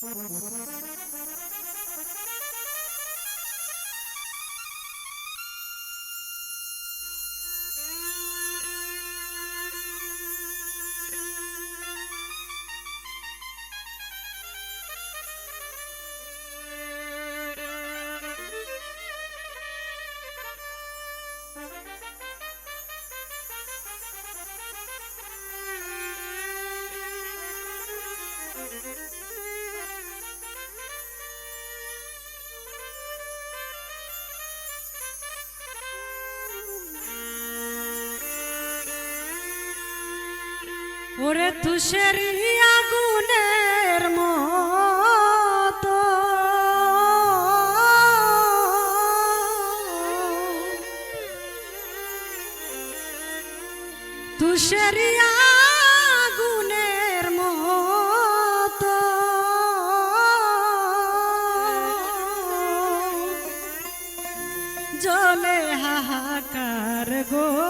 ওরে তুষের আগুনের মতো। তুষের আগুনের মতো। জলে হাহাকার গো।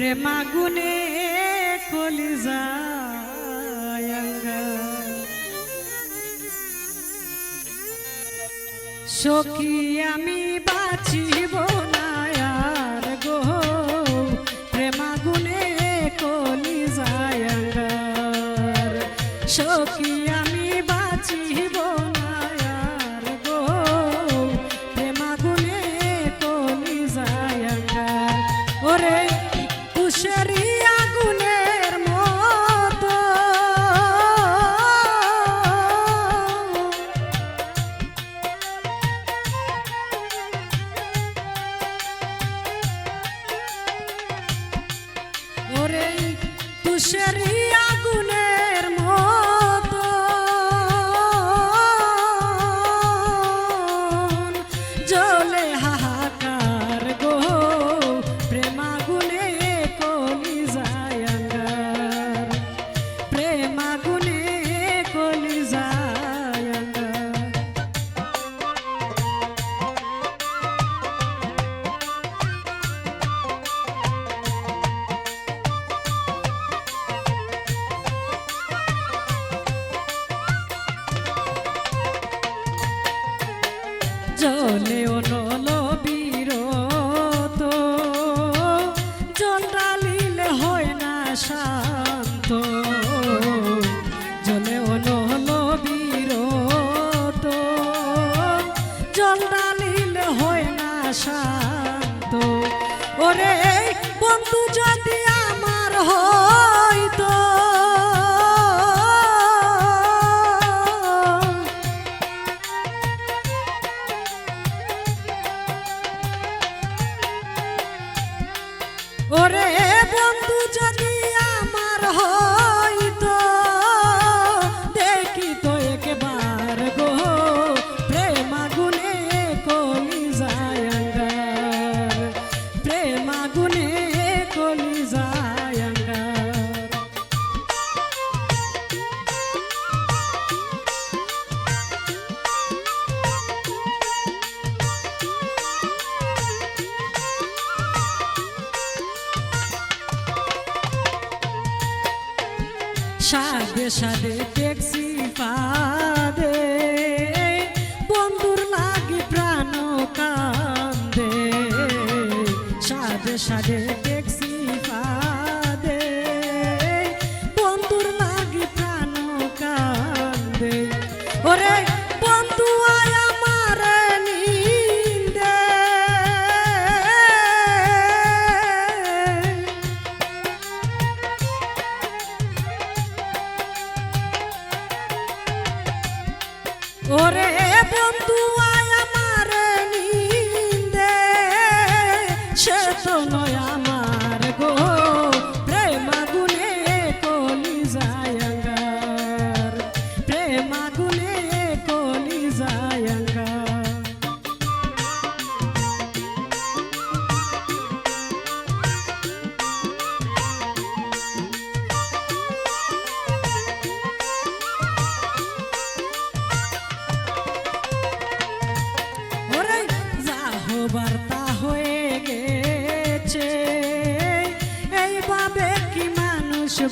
প্রেমাগুনে কলিজায়ঙ্গা সখী আমি বাঁচিব তুষারি জলে অনল বিরত জল ডালিলে হয় না শান্ত। জলে অনল বিরত জল ডালিলে হয় না শান্ত। ওরে বন্ধু যদি ওরে বন্ধু যদি সাদে সাদে ট্যাক্সি পাবে বন্ধুর লাগে প্রাণ কান্দে। সাদে সাদে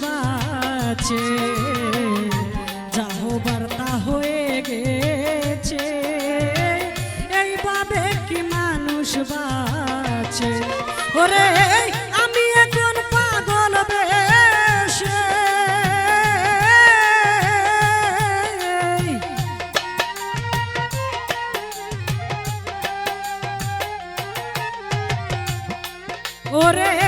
বাঁচে, যাহো বার্তা হয়ে গেছে। এইভাবে কি মানুষ বাঁচে? ওরে, আমি এখন পাগল বেশে। ওরে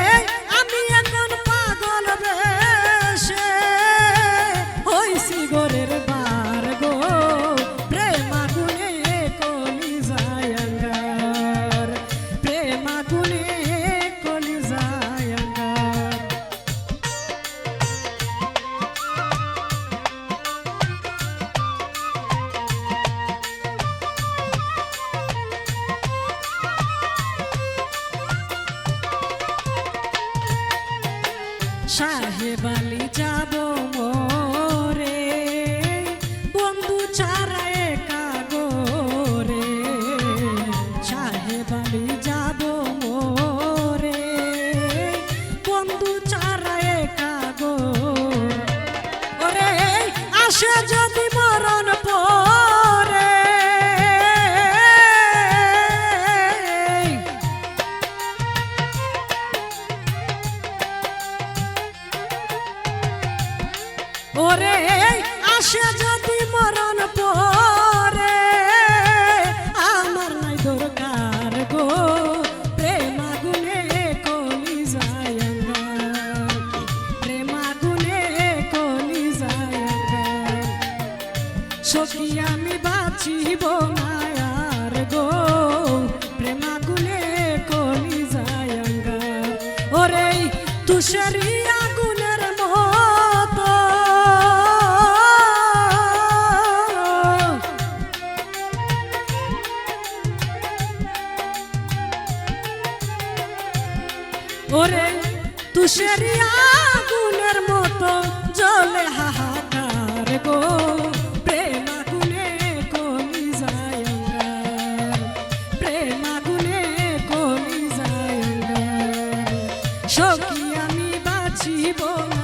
আসে যদি মরণ পরে ওরে আসে যদি মরণ পরে সখী, আমি বাঁচিব মায়ার গো। প্রেমাগুনে কলি যায়ঙ্গার ওরে তুষারি আগুনের মতো ওরে তুষারি আগুনের মতো জলে হাহাকার গো। Oh.